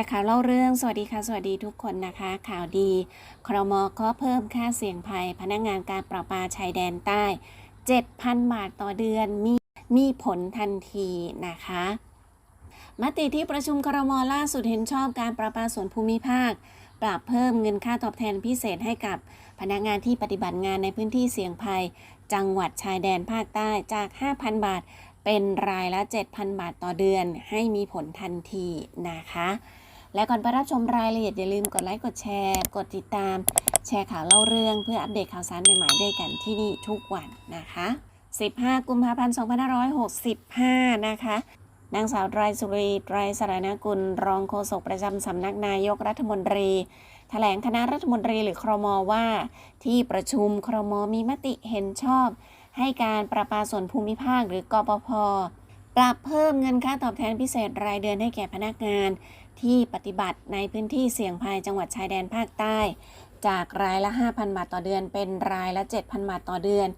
ร์ข่าวเล่าเรื่องสวัสดีค่ะ สวัสดีทุกคนนะคะ ข่าวดีครมก็เพิ่มค่าเสี่ยงภัย พนักงานการประปาชายแดนใต้ 7,000 บาทต่อเดือนมีมีผลทันทีนะคะ มติที่ประชุมครมล่าสุดเห็นชอบการประปาส่วนภูมิภาค ปรับเพิ่มเงินค่าตอบแทนพิเศษให้กับพนักงานที่ปฏิบัติงานในพื้นที่เสี่ยงภัย จังหวัดชายแดนภาคใต้จาก 5,000 บาทเป็นรายละ 7,000 บาทต่อเดือนให้มีผลทันทีนะคะ และก่อนไปรับชมรายละเอียดอย่าลืมกดไลค์กดแชร์ กดติดตาม แชร์ข่าวเล่าเรื่อง เพื่ออัปเดตข่าวสารใหม่ๆด้วยกันที่นี่ทุกวันนะคะ 15 กุมภาพันธ์ 2565 นะคะนางสาวไตรสุรีไตรสรณกุล รองโฆษกประจำสำนักนายกรัฐมนตรีแถลงคณะรัฐมนตรีหรือครมว่า ที่ประชุมครมมีมติเห็นชอบ ให้การประปาส่วนภูมิภาคหรือกปพปรับเพิ่มเงินค่าตอบแทนพิเศษรายเดือนให้แก่พนักงาน ที่ปฏิบัติในพื้นที่เสี่ยงภัยจังหวัดชายแดนภาคใต้ จากรายละ 5,000 บาทต่อเดือน เป็นรายละ 7,000 บาทต่อเดือน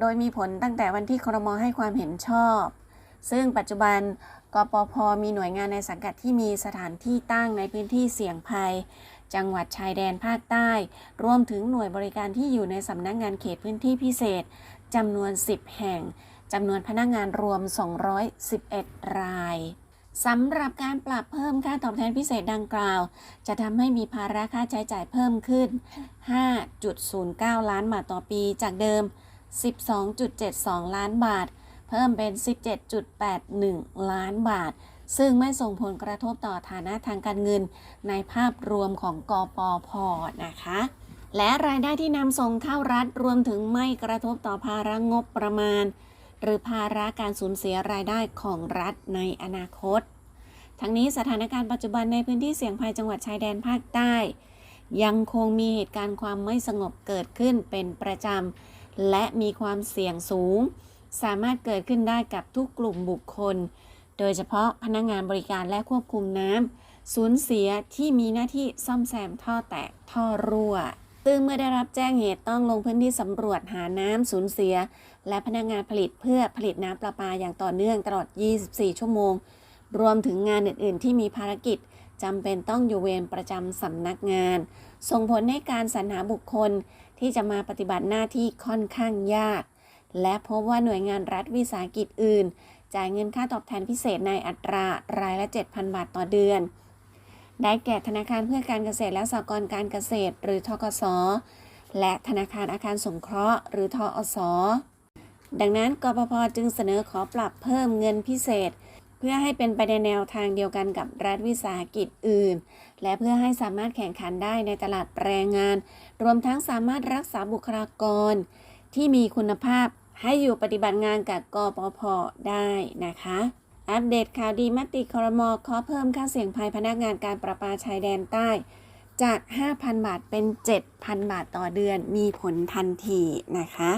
โดยมีผลตั้งแต่วันที่ครมให้ความเห็นชอบ ซึ่งปัจจุบันกปพมีหน่วยงานในสังกัดที่มีสถานที่ตั้งในพื้นที่เสี่ยงภัย จังหวัดชายแดนภาคใต้ รวมถึงหน่วยบริการที่อยู่ในสำนักงานเขตพื้นที่พิเศษจำนวน 10 แห่งจำนวนพนักงานรวม 211 ราย สำหรับการปรับเพิ่มค่าตอบแทนพิเศษดังกล่าว จะทำให้มีภาระค่าใช้จ่ายเพิ่มขึ้น 5.09 ล้านบาทต่อปี จากเดิม 12.72 ล้านบาท เพิ่มเป็น 17.81 ล้านบาท ซึ่งไม่ส่งผลกระทบต่อฐานะทางการเงินในภาพรวมของกปพนะคะ และรายได้ที่นำส่งเข้ารัฐรวมถึงไม่กระทบต่อภาระงบประมาณ หรือภาระการสูญเสียรายได้ของรัฐในอนาคต ทั้งนี้สถานการณ์ปัจจุบันในพื้นที่เสี่ยงภัยจังหวัดชายแดนภาคใต้ ยังคงมีเหตุการณ์ความไม่สงบเกิดขึ้นเป็นประจำ และมีความเสี่ยงสูง สามารถเกิดขึ้นได้กับทุกกลุ่มบุคคล โดยเฉพาะพนักงานบริการและควบคุมน้ำสูญเสียที่มีหน้าที่ซ่อมแซมท่อแตกท่อรั่วซึ่งเมื่อได้รับแจ้งเหตุต้องลงพื้นที่สำรวจหาน้ำสูญเสีย และพนักงานผลิตเพื่อผลิตน้ำประปาอย่างต่อเนื่องตลอด 24 ชั่วโมง รวมถึงงานอื่น ๆ ที่มีภารกิจจำเป็นต้องอยู่เวรประจำสำนักงาน ส่งผลให้การสรรหาบุคคลที่จะมาปฏิบัติหน้าที่ค่อนข้างยาก และพบว่าหน่วยงานรัฐวิสาหกิจอื่น จ่ายเงินค่าตอบแทนพิเศษในอัตรารายละ 7,000 บาทต่อเดือน ได้แก่ธนาคารเพื่อการเกษตรและสหกรณ์การเกษตร หรือทกส และธนาคารอาคารสงเคราะห์ หรือทอส ดังนั้นกปพจึงเสนอขอปรับเพิ่มเงินพิเศษ เพื่อให้เป็นไปในแนวทางเดียวกันกับรัฐวิสาหกิจอื่น และเพื่อให้สามารถแข่งขันได้ในตลาดแรงงาน รวมทั้งสามารถรักษาบุคลากร ที่มีคุณภาพให้อยู่ปฏิบัติงานกับกปพได้นะคะอัปเดตข่าวดีมติครมขอเพิ่มค่าเสี่ยงภัยพนักงานการประปาชายแดนใต้ จาก 5,000 บาทเป็น 7,000 บาทต่อเดือนมีผลทันทีนะคะ